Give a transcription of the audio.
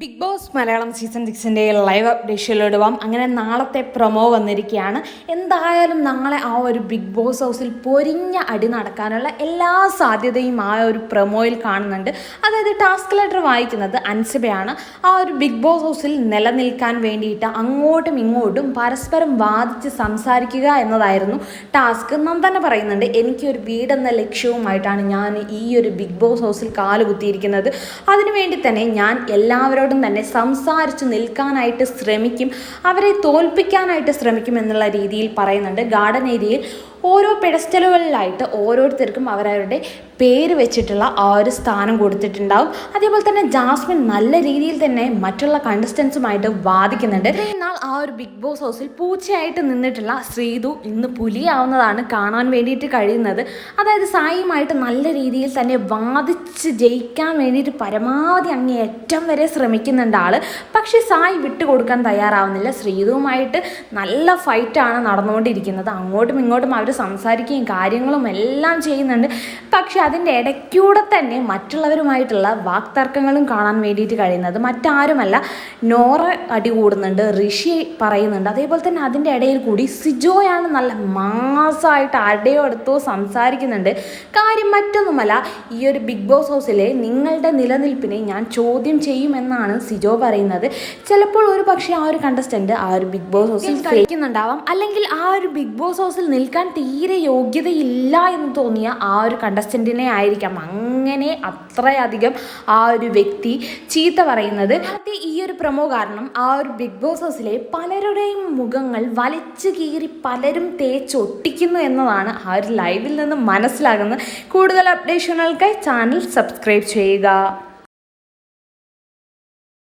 Big Boss Malayalam season സിക്സിന്റെ live അപ്ഡേഷനിലോട് പോവാം. അങ്ങനെ നാളത്തെ പ്രൊമോ വന്നിരിക്കുകയാണ്. എന്തായാലും നാളെ ആ ഒരു ബിഗ് ബോസ് ഹൗസിൽ പൊരിഞ്ഞ അടി നടക്കാനുള്ള എല്ലാ സാധ്യതയും ആ ഒരു പ്രൊമോയിൽ കാണുന്നുണ്ട്. അതായത് ടാസ്ക് ലെറ്റർ വായിക്കുന്നത് അൻസിബയാണ്. ആ ഒരു ബിഗ് ബോസ് ഹൗസിൽ നിലനിൽക്കാൻ വേണ്ടിയിട്ട് അങ്ങോട്ടും ഇങ്ങോട്ടും പരസ്പരം വാദിച്ച് സംസാരിക്കുക എന്നതായിരുന്നു ടാസ്ക് നാം തന്നെ പറയുന്നുണ്ട്. എനിക്കൊരു വീടെന്ന ലക്ഷ്യവുമായിട്ടാണ് ഞാൻ ഈ ഒരു ബിഗ് ബോസ് ഹൗസിൽ കാലുകുത്തിയിരിക്കുന്നത്. അതിനുവേണ്ടി തന്നെ ഞാൻ എല്ലാവരോടും തന്നെ സംസാരിച്ച് നിൽക്കാനായിട്ട് ശ്രമിക്കും അവരെ തോൽപ്പിക്കാനായിട്ട് ശ്രമിക്കും എന്നുള്ള രീതിയിൽ പറയുന്നുണ്ട്. ഗാർഡൻ ഏരിയയിൽ ഓരോ പെഡസ്റ്റലുകളിലായിട്ട് ഓരോരുത്തർക്കും അവരവരുടെ പേര് വെച്ചിട്ടുള്ള ആ ഒരു സ്ഥാനം കൊടുത്തിട്ടുണ്ടാവും. അതേപോലെ തന്നെ ജാസ്മിൻ നല്ല രീതിയിൽ തന്നെ മറ്റുള്ള കണ്ടസ്റ്റൻസുമായിട്ട് വാദിക്കുന്നുണ്ട്. എന്നാൽ ആ ഒരു ബിഗ് ബോസ് ഹൗസിൽ പൂച്ചയായിട്ട് നിന്നിട്ടുള്ള ശ്രീതു ഇന്ന് പുലിയാവുന്നതാണ് കാണാൻ വേണ്ടിയിട്ട് കഴിയുന്നത്. അതായത് സായിയുമായിട്ട് നല്ല രീതിയിൽ തന്നെ വാദിച്ച് ജയിക്കാൻ വേണ്ടിയിട്ട് പരമാവധി അങ്ങേ ഏറ്റവും വരെ ശ്രമിക്കുന്നുണ്ട് ആൾ പക്ഷേ സായി വിട്ടുകൊടുക്കാൻ തയ്യാറാവുന്നില്ല. ശ്രീതുവുമായിട്ട് നല്ല ഫൈറ്റാണ് നടന്നുകൊണ്ടിരിക്കുന്നത്. അങ്ങോട്ടും ഇങ്ങോട്ടും അവർ സംസാരിക്കുകയും കാര്യങ്ങളും എല്ലാം ചെയ്യുന്നുണ്ട്. പക്ഷേ അതിന്റെ ഇടയ്ക്കൂടെ തന്നെ മറ്റുള്ളവരുമായിട്ടുള്ള വാക്തർക്കങ്ങളും കാണാൻ വേണ്ടിയിട്ട് കഴിയുന്നത് മറ്റാരുമല്ല. നോറ അടി കൂടുന്നുണ്ട് ഋഷി പറയുന്നുണ്ട്. അതേപോലെ തന്നെ അതിന്റെ ഇടയിൽ കൂടി സിജോയാണ് നല്ല മാസമായിട്ട് അടയോ എടുത്തോ സംസാരിക്കുന്നുണ്ട്. കാര്യം മറ്റൊന്നുമല്ല ഈ ഒരു ബിഗ് ബോസ് ഹൗസിലെ നിങ്ങളുടെ നിലനിൽപ്പിനെ ഞാൻ ചോദ്യം ചെയ്യുമെന്നാണ് സിജോ പറയുന്നത്. ചിലപ്പോൾ ഒരു പക്ഷേ ആ ഒരു കണ്ടസ്റ്റന്റ് ആ ഒരു ബിഗ് ബോസ് ഹൗസിൽ കളിക്കുന്നുണ്ടാവാം അല്ലെങ്കിൽ ആ ഒരു ബിഗ് ബോസ് ഹൗസിൽ നിൽക്കാൻ തീരെ യോഗ്യതയില്ല എന്ന് തോന്നിയ ആ ഒരു കണ്ടസ്റ്റന്റിനെ ആയിരിക്കാം. അങ്ങനെ അത്രയധികം ആ ഒരു വ്യക്തി ചീത്ത പറയുന്നത്. ആദ്യത്തെ ഈ ഒരു പ്രമോ കാരണം ആ ഒരു ബിഗ് ബോസ് ഹൗസിലെ പലരുടെയും മുഖങ്ങൾ വലിച്ചു കീറി പലരും തേച്ചൊട്ടിക്കുന്നു എന്നതാണ് ആ ഒരു ലൈവിൽ നിന്ന് മനസ്സിലാകുന്നത്. കൂടുതൽ അപ്ഡേഷനുകൾക്കായി ചാനൽ സബ്സ്ക്രൈബ് ചെയ്യുക.